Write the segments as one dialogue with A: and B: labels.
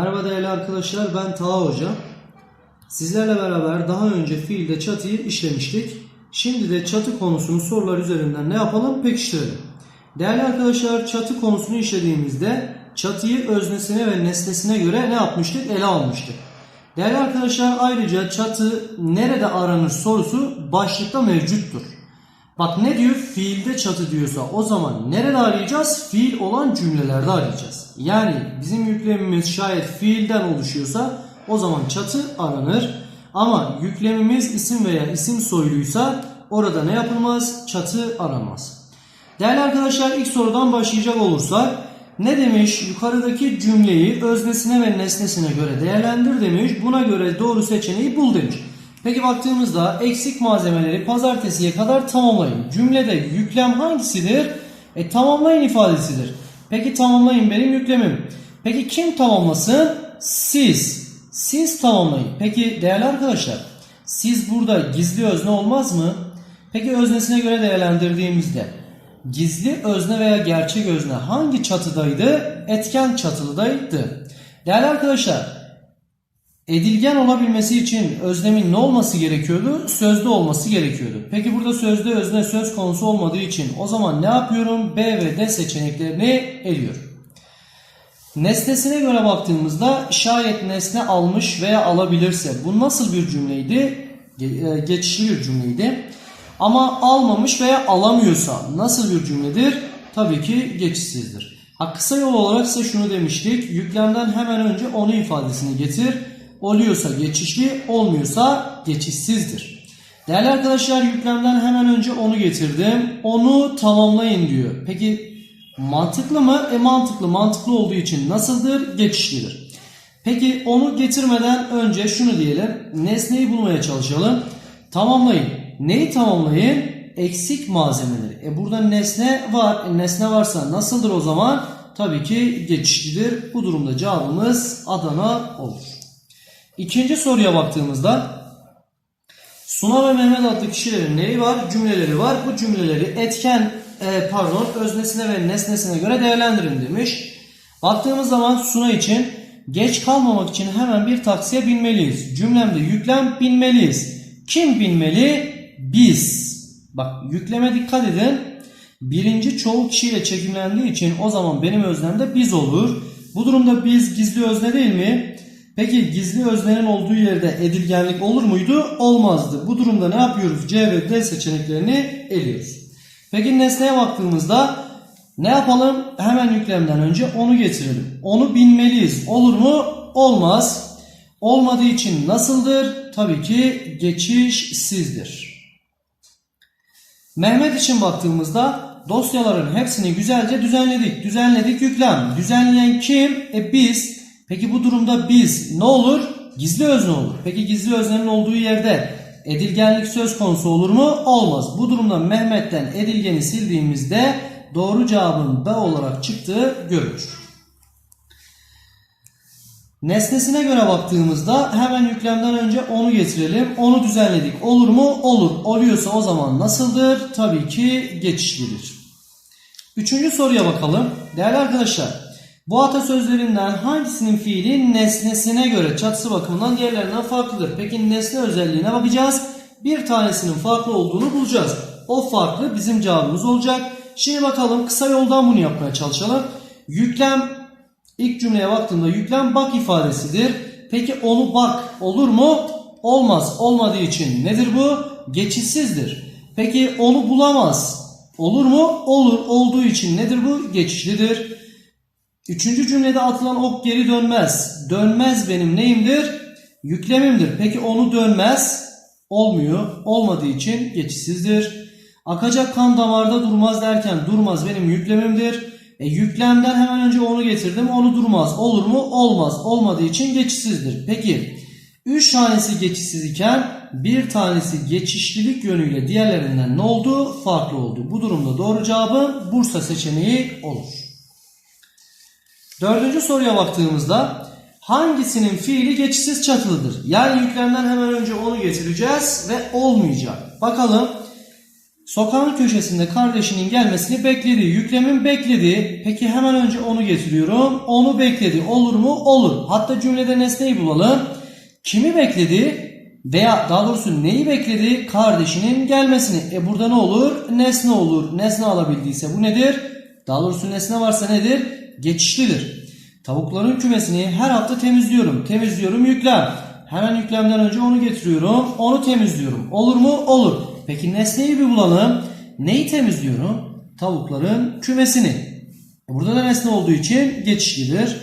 A: Merhaba değerli arkadaşlar ben Taha Hoca. Sizlerle beraber daha önce fiilde çatıyı işlemiştik. Şimdi de çatı konusunu sorular üzerinden ne yapalım pekiştirelim. Değerli arkadaşlar çatı konusunu işlediğimizde çatıyı öznesine ve nesnesine göre ne yapmıştık? Ele almıştık. Değerli arkadaşlar ayrıca çatı nerede aranır sorusu başlıkta mevcuttur. Bak ne diyor? Fiilde çatı diyorsa o zaman nerede arayacağız? Fiil olan cümlelerde arayacağız. Yani bizim yüklemimiz şayet fiilden oluşuyorsa o zaman çatı aranır. Ama yüklemimiz isim veya isim soyluysa orada ne yapılmaz? Çatı aranmaz. Değerli arkadaşlar ilk sorudan başlayacak olursak ne demiş? Yukarıdaki cümleyi öznesine ve nesnesine göre değerlendir demiş. Buna göre doğru seçeneği bul demiş. Peki baktığımızda eksik malzemeleri pazartesiye kadar tamamlayın. Cümlede yüklem hangisidir? E tamamlayın ifadesidir. Peki tamamlayın benim yüklemim. Peki kim tamamlasın? Siz. Siz tamamlayın. Peki değerli arkadaşlar siz burada gizli özne olmaz mı? Peki öznesine göre değerlendirdiğimizde gizli özne veya gerçek özne hangi çatıdaydı? Etken çatılıdaydı. Değerli arkadaşlar edilgen olabilmesi için öznemin ne olması gerekiyordu? Sözlü olması gerekiyordu. Peki burada sözlü özne söz konusu olmadığı için o zaman ne yapıyorum? B ve D seçeneklerini eliyorum. Nesnesine göre baktığımızda şayet nesne almış veya alabilirse bu nasıl bir cümleydi? E, Geçişli bir cümleydi. Ama almamış veya alamıyorsa nasıl bir cümledir? Tabii ki geçişsizdir. Ha, kısa yol olarak ise şunu demiştik. Yüklemden hemen önce onu ifadesini getir. Oluyorsa geçişli, olmuyorsa geçişsizdir. Değerli arkadaşlar yüklemden hemen önce onu getirdim. Onu tamamlayın diyor. Peki mantıklı mı? E mantıklı. Mantıklı olduğu için nasıldır? Geçişlidir. Peki onu getirmeden önce şunu diyelim. Nesneyi bulmaya çalışalım. Tamamlayın. Neyi tamamlayın? Eksik malzemeleri. E burada nesne var. E nesne varsa nasıldır o zaman? Tabii ki geçişlidir. Bu durumda cevabımız Adana olur. İkinci soruya baktığımızda Suna ve Mehmet adlı kişilerin neyi var? Cümleleri var. Bu cümleleri etken e, pardon öznesine ve nesnesine göre değerlendirin demiş. Baktığımız zaman Suna için geç kalmamak için hemen bir taksiye binmeliyiz. Cümlemde yüklem binmeliyiz. Kim binmeli? Biz. Bak yükleme dikkat edin. Birinci çoğul kişiyle çekimlendiği için o zaman benim öznemde biz olur. Bu durumda biz gizli özne değil mi? Peki gizli öznenin olduğu yerde edilgenlik olur muydu? Olmazdı. Bu durumda ne yapıyoruz? C ve D seçeneklerini eliyoruz. Peki nesneye baktığımızda ne yapalım? Hemen yüklemden önce onu getirelim. Onu bilmeliyiz. Olur mu? Olmaz. Olmadığı için nasıldır? Tabii ki geçişsizdir. Mehmet için baktığımızda dosyaların hepsini güzelce düzenledik. Düzenledik yüklem. Düzenleyen kim? E biz. Peki bu durumda biz ne olur? Gizli özne olur. Peki gizli öznenin olduğu yerde edilgenlik söz konusu olur mu? Olmaz. Bu durumda Mehmet'ten edilgeni sildiğimizde doğru cevabın B olarak çıktığı görülür. Nesnesine göre baktığımızda hemen yüklemden önce onu getirelim. Onu düzenledik. Olur mu? Olur. Oluyorsa o zaman nasıldır? Tabii ki geçişlidir. Üçüncü soruya bakalım. Değerli arkadaşlar bu atasözlerinden hangisinin fiili nesnesine göre çatısı bakımından diğerlerinden farklıdır? Peki nesne özelliğine bakacağız. Bir tanesinin farklı olduğunu bulacağız. O farklı bizim cevabımız olacak. Şimdi bakalım kısa yoldan bunu yapmaya çalışalım. Yüklem ilk cümleye baktığımda yüklem bak ifadesidir. Peki onu bak olur mu? Olmaz. Olmadığı için nedir bu? Geçişsizdir. Peki onu bulamaz. Olur mu? Olur. Olduğu için nedir bu? Geçişlidir. Üçüncü cümlede atılan ok geri dönmez. Dönmez benim neyimdir? Yüklemimdir. Peki onu dönmez. Olmuyor. Olmadığı için geçişsizdir. Akacak kan damarda durmaz derken durmaz benim yüklemimdir. E, yüklemden hemen önce onu getirdim. Onu durmaz. Olur mu? Olmaz. Olmadığı için geçişsizdir. Peki 3 tanesi geçişsiz iken bir tanesi geçişlilik yönüyle diğerlerinden ne oldu? Farklı oldu. Bu durumda doğru cevabı Bursa seçeneği olur. Dördüncü soruya baktığımızda hangisinin fiili geçişsiz çatılıdır? Yani yüklemden hemen önce onu getireceğiz ve olmayacak. Bakalım Sokağın köşesinde kardeşinin gelmesini bekledi. Yüklemin bekledi. Peki hemen önce onu getiriyorum. Onu bekledi. Olur mu? Olur. Hatta cümlede nesneyi bulalım. Kimi bekledi? Veya daha doğrusu neyi bekledi? Kardeşinin gelmesini. E burada ne olur? Nesne olur. Nesne alabildiyse bu nedir? Daha doğrusu nesne varsa nedir? Geçişlidir. Tavukların kümesini her hafta temizliyorum. Temizliyorum yüklem. Hemen yüklemden önce onu getiriyorum. Onu temizliyorum. Olur mu? Olur. Peki nesneyi bir bulalım. Neyi temizliyorum? Tavukların kümesini. Burada da nesne olduğu için geçişlidir.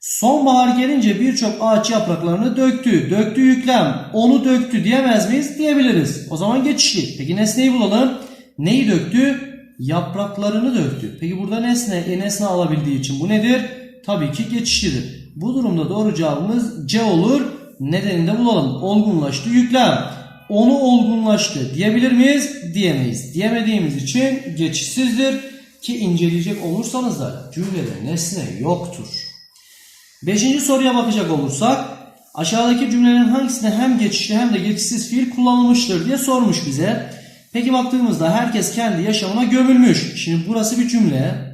A: Sonbahar gelince birçok ağaç yapraklarını döktü. Döktü yüklem. Onu döktü diyemez miyiz? Diyebiliriz. O zaman geçişli. Peki nesneyi bulalım. Neyi döktü? Yapraklarını döktü. Peki burada nesne, e nesne alabildiği için bu nedir? Tabii ki geçişlidir. Bu durumda doğru cevabımız C olur. Nedenini de bulalım. Olgunlaştı yüklem. Onu olgunlaştı diyebilir miyiz? Diyemeyiz. Diyemediğimiz için geçişsizdir. Ki inceleyecek olursanız da cümlede nesne yoktur. Beşinci soruya bakacak olursak aşağıdaki cümlenin hangisinde hem geçişli hem de geçişsiz fiil kullanılmıştır diye sormuş bize. Peki baktığımızda herkes kendi yaşamına gömülmüş. Şimdi burası bir cümle.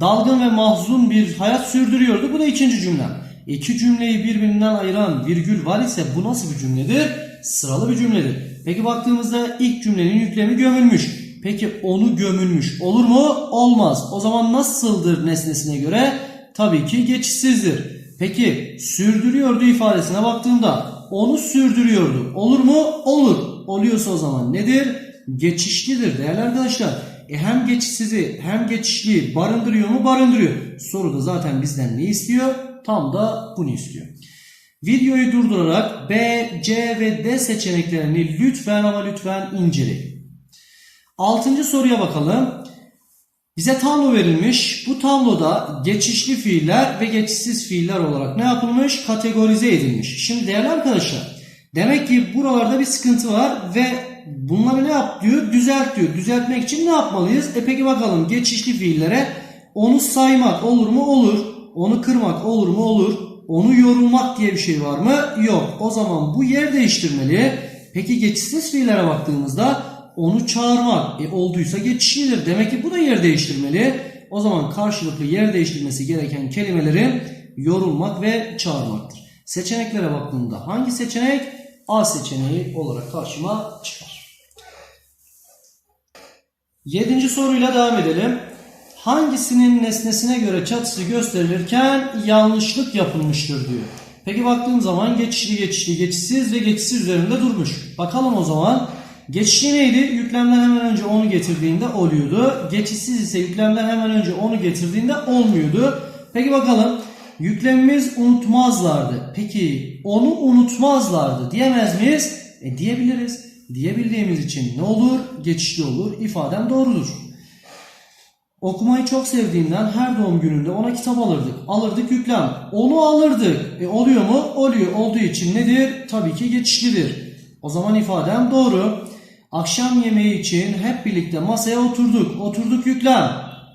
A: Dalgın ve mahzun bir hayat sürdürüyordu. Bu da ikinci cümle. İki cümleyi birbirinden ayıran virgül var ise bu nasıl bir cümledir? Sıralı bir cümledir. Peki baktığımızda ilk cümlenin yüklemi gömülmüş. Peki onu gömülmüş olur mu? Olmaz. O zaman nasıldır nesnesine göre? Tabii ki geçişsizdir. Peki sürdürüyordu ifadesine baktığımda onu sürdürüyordu. Olur mu? Olur. Oluyorsa o zaman nedir? Geçişlidir değerli arkadaşlar. E hem geçişsizi hem geçişliyi barındırıyor mu? Barındırıyor. Soruda zaten bizden ne istiyor? Tam da bunu istiyor. Videoyu durdurarak B, C ve D seçeneklerini lütfen ama lütfen inceleyin. Altıncı soruya bakalım. Bize tablo verilmiş. Bu tabloda geçişli fiiller ve geçişsiz fiiller olarak ne yapılmış? Kategorize edilmiş. Şimdi değerli arkadaşlar demek ki buralarda bir sıkıntı var ve bunları ne yap diyor? Düzelt diyor. Düzeltmek için ne yapmalıyız? E peki bakalım geçişli fiillere onu saymak olur mu? Olur. Onu kırmak olur mu? Olur. Onu yorulmak diye bir şey var mı? Yok. O zaman bu yer değiştirmeli. Peki geçişsiz fiillere baktığımızda onu çağırmak e, olduysa geçişlidir. Demek ki bu da yer değiştirmeli. O zaman karşılıklı yer değiştirmesi gereken kelimelerin yorulmak ve çağırmaktır. Seçeneklere baktığımda hangi seçenek? A seçeneği olarak karşıma çıkar. Yedinci soruyla devam edelim. Hangisinin nesnesine göre çatısı gösterilirken yanlışlık yapılmıştır diyor. Peki baktığım zaman geçişli geçişli geçişsiz ve geçişsiz üzerinde durmuş. Bakalım o zaman Geçişli neydi? Yüklemden hemen önce onu getirdiğinde oluyordu. Geçişsiz ise yüklemden hemen önce onu getirdiğinde olmuyordu. Peki bakalım. Yüklemimiz unutmazlardı. Peki onu unutmazlardı diyemez miyiz? E diyebiliriz. Diyebildiğimiz için ne olur? Geçişli olur. İfadem doğrudur. Okumayı çok sevdiğinden her doğum gününde ona kitap alırdık. Alırdık yüklem. Onu alırdık. E oluyor mu? Oluyor. Olduğu için nedir? Tabii ki geçişlidir. O zaman ifadem doğru. Akşam yemeği için hep birlikte masaya oturduk. Oturduk yüklem.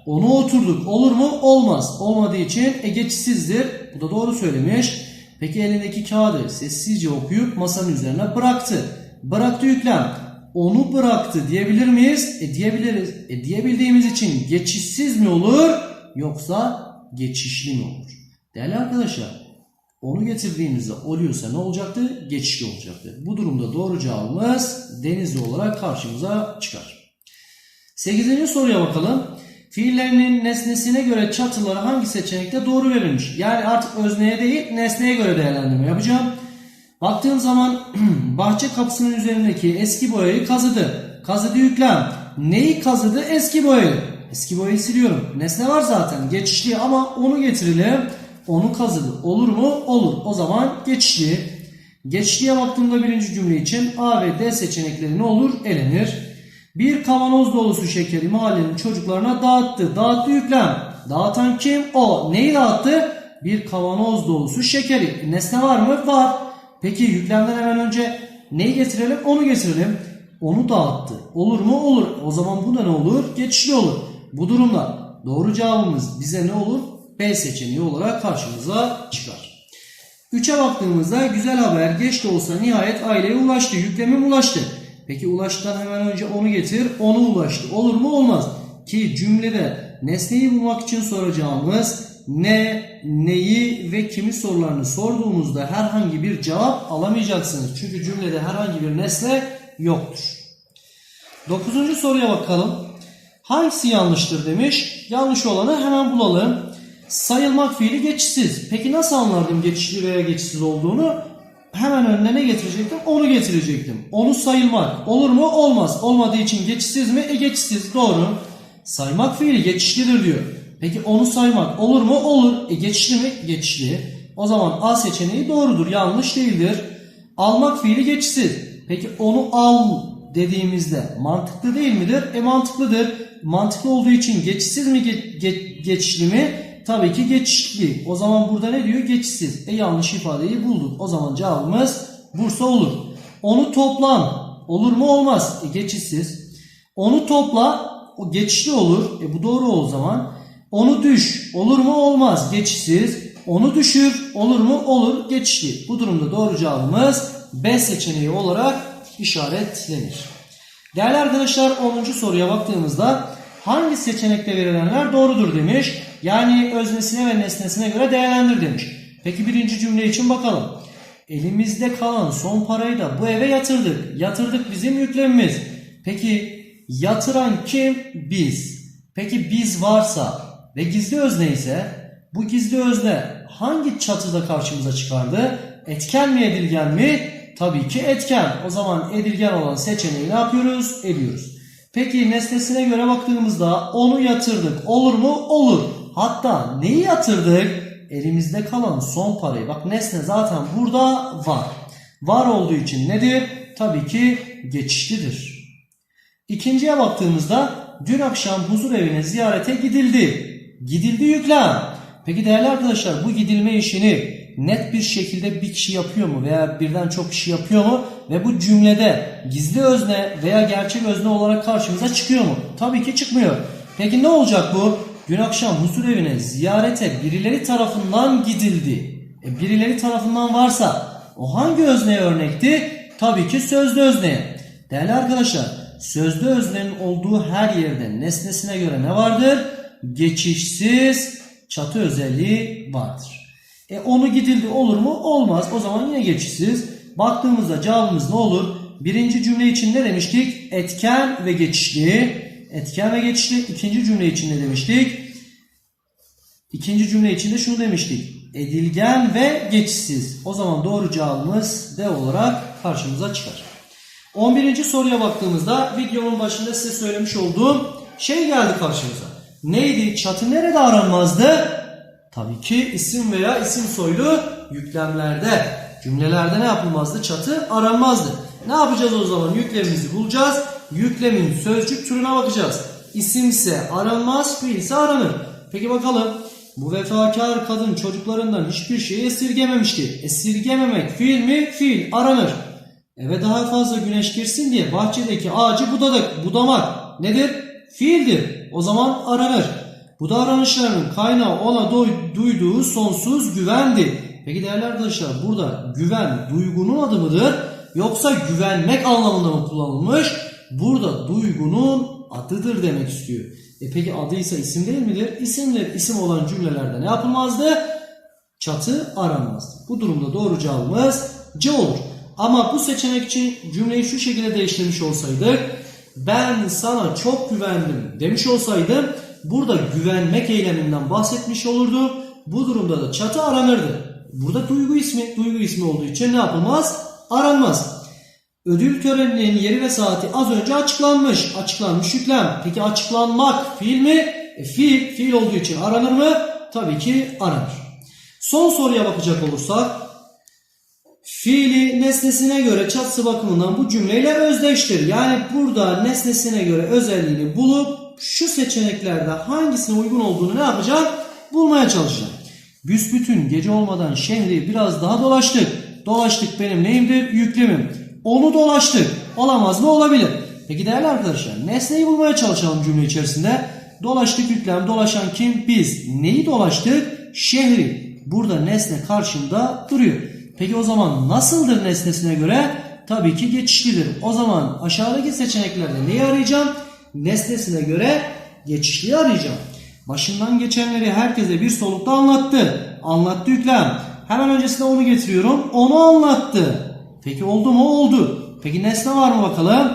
A: Onu oturduk. Olur mu? Olmaz. Olmadığı için e geçişsizdir. Bu da doğru söylemiş. Peki elindeki kağıdı sessizce okuyup masanın üzerine bıraktı. Bıraktı yüklem. Onu bıraktı diyebilir miyiz? E diyebiliriz. E diyebildiğimiz için geçişsiz mi olur yoksa geçişli mi olur? Değerli arkadaşlar onu getirdiğimizde oluyorsa ne olacaktı? Geçişli olacaktı. Bu durumda doğru cevabımız denizli olarak karşımıza çıkar. 8. soruya bakalım. Fiillerinin nesnesine göre çatıları hangi seçenekte doğru verilmiş? Yani artık özneye değil nesneye göre değerlendirme yapacağım. Baktığım zaman bahçe kapısının üzerindeki eski boyayı kazıdı. Kazıdı yüklem. Neyi kazıdı? Eski boyayı. Eski boyayı siliyorum. Nesne var zaten geçişli ama onu getirelim. Onu kazıdı. Olur mu? Olur. O zaman geçişli. Geçişliye baktığımda birinci cümle için A ve D seçenekleri ne olur? Elenir. Bir kavanoz dolusu şekeri mahallenin çocuklarına dağıttı. Dağıttı yüklem. Dağıtan kim? O. Neyi dağıttı? Bir kavanoz dolusu şekeri. Nesne var mı? Var. Peki yüklemden hemen önce neyi getirelim? Onu getirelim. Onu dağıttı. Olur mu? Olur. O zaman bu da ne olur? Geçişli olur. Bu durumda doğru cevabımız bize ne olur? B seçeneği olarak karşımıza çıkar. 3'e baktığımızda güzel haber geç de olsa nihayet aileye ulaştı. Yüklemim ulaştı. Peki ulaştıdan hemen önce onu getir. Onu ulaştı. Olur mu? Olmaz. Ki cümlede nesneyi bulmak için soracağımız ne, neyi ve kimi sorularını sorduğumuzda herhangi bir cevap alamayacaksınız. Çünkü cümlede herhangi bir nesne yoktur. Dokuzuncu soruya bakalım. Hangisi yanlıştır demiş. Yanlış olanı hemen bulalım. Sayılmak fiili geçişsiz. Peki nasıl anlardım geçişli veya geçişsiz olduğunu? Hemen önüne ne getirecektim? Onu getirecektim. Onu sayılmak. Olur mu? Olmaz. Olmadığı için geçişsiz mi? E geçişsiz. Doğru. Saymak fiili geçişlidir diyor. Peki onu saymak olur mu? Olur. E geçişli mi? Geçişli. O zaman A seçeneği doğrudur. Yanlış değildir. Almak fiili geçişsiz. Peki onu al dediğimizde mantıklı değil midir? E mantıklıdır. Mantıklı olduğu için geçişsiz mi ge- ge- geçişli mi? Tabii ki geçişli. O zaman burada ne diyor? Geçişsiz. E yanlış ifadeyi bulduk. O zaman cevabımız Bursa olur. Onu toplan. Olur mu? Olmaz. E geçişsiz. Onu topla. O geçişli olur. E bu doğru o zaman. Onu düş. Olur mu? Olmaz. Geçişsiz. Onu düşür. Olur mu? Olur. Geçişli. Bu durumda doğru cevabımız B seçeneği olarak işaretlenir. Değerli arkadaşlar 10. soruya baktığımızda hangi seçenekte verilenler doğrudur demiş. Yani öznesine ve nesnesine göre değerlendir demiş. Peki birinci cümle için bakalım. Elimizde kalan son parayı da bu eve yatırdık. Yatırdık bizim yüklemimiz. Peki yatıran kim? Biz. Peki biz varsa ve gizli özne ise bu gizli özne hangi çatıda karşımıza çıkardı? Etken mi edilgen mi? Tabii ki etken. O zaman edilgen olan seçeneği ne yapıyoruz? Ediyoruz. Peki nesnesine göre baktığımızda onu yatırdık. Olur mu? Olur. Hatta neyi yatırdık? Elimizde kalan son parayı. Bak nesne zaten burada var. Var olduğu için nedir? Tabii ki geçişlidir. İkinciye baktığımızda dün akşam huzur evine ziyarete gidildi. Gidildi yüklem. Peki değerli arkadaşlar bu gidilme işini net bir şekilde bir kişi yapıyor mu veya birden çok kişi yapıyor mu ve bu cümlede gizli özne veya gerçek özne olarak karşımıza çıkıyor mu? Tabii ki çıkmıyor. Peki ne olacak bu? Dün akşam huzur evine ziyarete birileri tarafından gidildi. E birileri tarafından varsa o hangi özneye örnekti? Tabii ki sözlü özneye. Değerli arkadaşlar sözlü öznenin olduğu her yerde nesnesine göre ne vardır? Geçişsiz çatı özelliği vardır. E onu gidildi olur mu? Olmaz. O zaman yine geçişsiz. Baktığımızda cevabımız ne olur? Birinci cümle için ne demiştik? Etken ve geçişli. Etken ve geçişli. İkinci cümle için ne demiştik? İkinci cümle için de şunu demiştik. Edilgen ve geçişsiz. O zaman doğru cevabımız D olarak karşımıza çıkar. 11. soruya baktığımızda videomun başında size söylemiş olduğum şey geldi karşımıza. Neydi? Çatı nerede aranmazdı? Tabii ki isim veya isim soylu yüklemlerde, cümlelerde ne yapılmazdı? Çatı aranmazdı. Ne yapacağız o zaman? Yüklemimizi bulacağız. Yüklemin sözcük türüne bakacağız. İsimse aranmaz, fiilse aranır. Peki bakalım. Bu vefakar kadın çocuklarından hiçbir şeyi esirgememişti. Esirgememek fiil mi? Fiil aranır. Eve daha fazla güneş girsin diye bahçedeki ağacı budadık. Budamak nedir? Fiildir. O zaman aranır. Bu davranışların kaynağı ona duyduğu sonsuz güvendi. Peki değerli arkadaşlar burada güven duygunun adı mıdır? Yoksa güvenmek anlamında mı kullanılmış? Burada duygunun adıdır demek istiyor. E peki adıysa isim değil midir? İsimler isim olan cümlelerde ne yapılmazdı? Çatı aranmazdı. Bu durumda doğru cevabımız C olur. Ama bu seçenek için cümleyi şu şekilde değiştirmiş olsaydık ben sana çok güvendim demiş olsaydım burada güvenmek eyleminden bahsetmiş olurdu. Bu durumda da çatı aranırdı. Burada duygu ismi, duygu ismi olduğu için ne yapılmaz? Aranmaz. Ödül töreninin yeri ve saati az önce açıklanmış. Açıklanmış yüklem. Peki açıklanmak fiil mi? E, fiil, fiil olduğu için aranır mı? Tabii ki aranır. Son soruya bakacak olursak Fiili nesnesine göre çatısı bakımından bu cümleyle özdeştir. Yani burada nesnesine göre özelliğini bulup şu seçeneklerde hangisine uygun olduğunu ne yapacak? Bulmaya çalışacak. Büsbütün gece olmadan şehri biraz daha dolaştık. Dolaştık benim neyimdir? Yüklemim. Onu dolaştık. Olamaz mı? Olabilir. Peki değerli arkadaşlar nesneyi bulmaya çalışalım cümle içerisinde. Dolaştık yüklem. Dolaşan kim? Biz. Neyi dolaştık? Şehri. Burada nesne karşımda duruyor. Peki o zaman nasıldır nesnesine göre? tabii ki geçişlidir. O zaman aşağıdaki seçeneklerde neyi arayacağım? Nesnesine göre geçişliyi arayacağım. Başından geçenleri herkese bir solukta anlattı. Anlattı yüklem. Hemen öncesinde onu getiriyorum. Onu anlattı. Peki oldu mu? Oldu. Peki nesne var mı bakalım?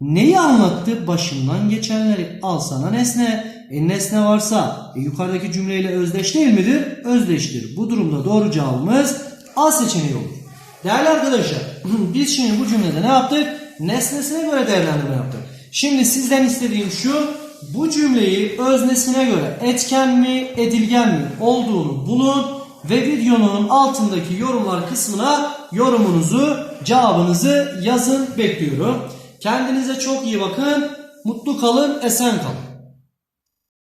A: Neyi anlattı? Başından geçenleri. Al sana nesne. E nesne varsa e, yukarıdaki cümleyle özdeş değil midir? Özdeştir. Bu durumda doğru cevabımız A seçeneği olur. Değerli arkadaşlar biz şimdi bu cümlede ne yaptık? Nesnesine göre değerlendirme yaptık. Şimdi sizden istediğim şu bu cümleyi öznesine göre etken mi edilgen mi olduğunu bulun ve videonun altındaki yorumlar kısmına yorumunuzu cevabınızı yazın bekliyorum. Kendinize çok iyi bakın. Mutlu kalın, esen kalın.